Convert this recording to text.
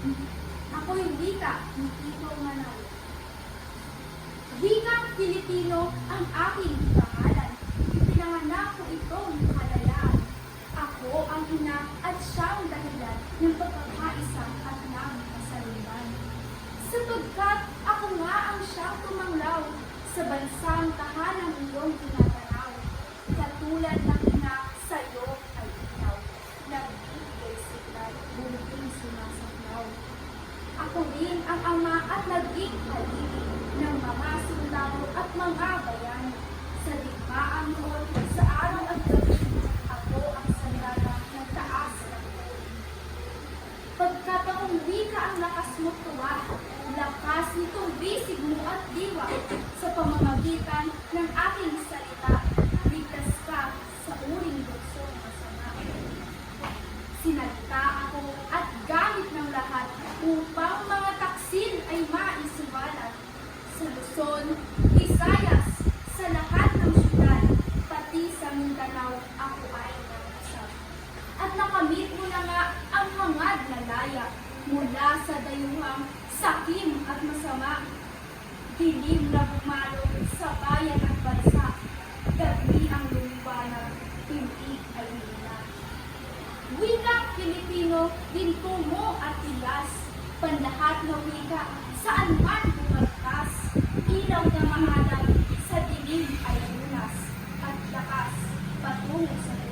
Ako hindi ka, Nikito Manaw. Wikang Pilipino ang aking pangalan. Ipinanganak ko itong kalalaan. Ako ang ina at siya ang dahilan ng pagkakaisa at ng kasaluban. Sapagkat ako nga ang siyang tumanglaw sa bansang tahanang iyong tinatanaw. Katulad ng at naging halili ng mga sundalo at mga bayan. Sa digmaan noon, sa araw at gabi, ako ang sandata ng taas ng tuloy. Pagkat akong wika ang lakas mo tuwa, lakas nitong bisig mo at diwa, sa pamamagitan ng aking salita, ligtas ka sa uring buksong masama. Sinalita ako at gamit ng lahat upang mga taksil ay maisubalat. Sa Luzon, Visayas, sa lahat ng syudad, pati sa Mindanao, ako ay nakasab. At nakamit mo na nga ang hangad na laya mula sa dayuhang sakim at masama. Dilim na bumalo sa bayan at bansa. Gabi ang lumiwanag, hindi ay nila. Wikang Pilipino, ginto mo at tilas, panlahat na wika, saan man bumalkas, ilaw na mahanap, sa dilim ay lunas, at lakas, patungo sa